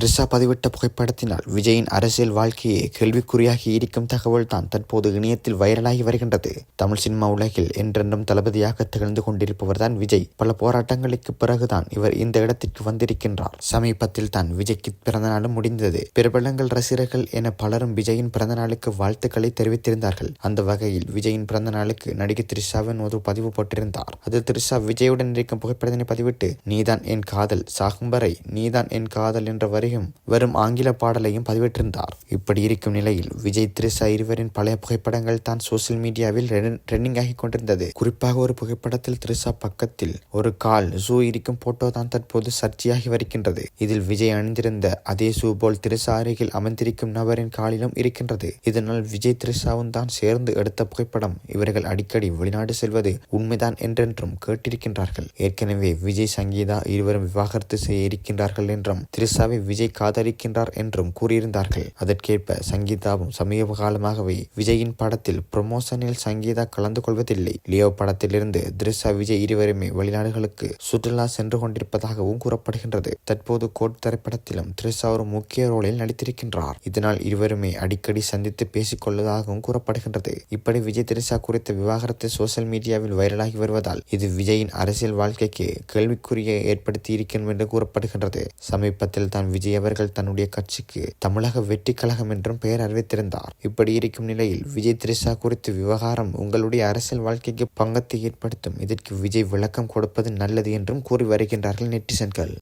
த்ரிஷா பதிவிட்ட புகைப்படத்தினால் விஜயின் அரசியல் வாழ்க்கையை கேள்விக்குறியாகி இருக்கும் தகவல் தான் தற்போது இணையத்தில் வைரலாகி வருகின்றது. தமிழ் சினிமா உலகில் என்றென்றும் தளபதியாக திகழ்ந்து கொண்டிருப்பவர் தான் விஜய். பல போராட்டங்களுக்கு பிறகுதான் இவர் இந்த இடத்திற்கு வந்திருக்கின்றார். சமீபத்தில் தான் விஜய்க்கு பிறந்த நாளும் முடிந்தது. பிரபலங்கள் ரசிகர்கள் என பலரும் விஜயின் பிறந்த நாளுக்கு வாழ்த்துக்களை தெரிவித்திருந்தார்கள். அந்த வகையில் விஜயின் பிறந்த நாளுக்கு நடிகை த்ரிஷாவின் ஒரு பதிவு போட்டிருந்தார். அதில் த்ரிஷா விஜயுடன் இருக்கும் புகைப்படத்தினை பதிவிட்டு நீதான் என் காதல் சாகும் வரை நீதான் என் காதல் என்ற பாடலையும் வெறும் ஆங்கில பாடலையும் பதிவிட்டிருந்தார். இப்படி இருக்கும் நிலையில் விஜய் த்ரிஷா இருவரின் பழைய புகைப்படங்கள் தான் சோசியல் மீடியாவில் ட்ரெண்டிங் ஆகி கொண்டிருந்தது. குறிப்பாக ஒரு புகைப்படத்தில் த்ரிஷா பக்கத்தில் ஒரு கால் ஜூ இருக்கும் போட்டோ தான் தற்போது சர்ச்சையாகி வருகின்றது. இதில் விஜய் அணிந்திருந்த அதே ஷூ போல் த்ரிஷா அருகில் அமர்ந்திருக்கும் நபரின் காலிலும் இருக்கின்றது. இதனால் விஜய் த்ரிஷாவும் தான் சேர்ந்து எடுத்த புகைப்படம். இவர்கள் அடிக்கடி வெளிநாடு செல்வது உண்மைதான் என்றென்றும் கேட்டிருக்கின்றார்கள். ஏற்கனவே விஜய் சங்கீதா இருவரும் விவாகரத்து செய்ய இருக்கின்றார்கள் என்றும் திரிசாவை விஜய் காதலிக்கின்றார் என்றும் கூறியிருந்தார்கள். அதற்கேற்ப சங்கீதாவும் சமீப காலமாகவே விஜயின் படத்தில் ப்ரொமோஷனில் சங்கீதா கலந்து கொள்வதில்லை. லியோ படத்திலிருந்து த்ரிஷா விஜய் இருவருமே வெளிநாடுகளுக்கு சுற்றுலா சென்று கொண்டிருப்பதாகவும் கூறப்படுகின்றது. தற்போது கோட் திரைப்படத்திலும் த்ரிஷா ஒரு முக்கிய ரோலில் நடித்திருக்கின்றார். இதனால் இருவருமே அடிக்கடி சந்தித்து பேசிக் கொள்வதாகவும் கூறப்படுகின்றது. இப்படி விஜய் திரிஷா குறித்த விவாகரத்து சோசியல் மீடியாவில் வைரலாகி வருவதால் இது விஜயின் அரசியல் வாழ்க்கைக்கு கேள்விக்குரிய ஏற்படுத்தி இருக்கும் என்று கூறப்படுகின்றது. சமீபத்தில் தான் விஜய் அவர்கள் தன்னுடைய கட்சிக்கு தமிழக வெற்றி கழகம் என்றும் பெயர் அறிவித்திருந்தார். இப்படி இருக்கும் நிலையில் விஜய் திரிஷா குறித்து விவகாரம் உங்களுடைய அரசியல் வாழ்க்கைக்கு பங்கத்தை ஏற்படுத்தும். இதற்கு விஜய் விளக்கம் கொடுப்பது நல்லது என்றும் கூறி வருகின்றார்கள் நெட்டிசன்கள்.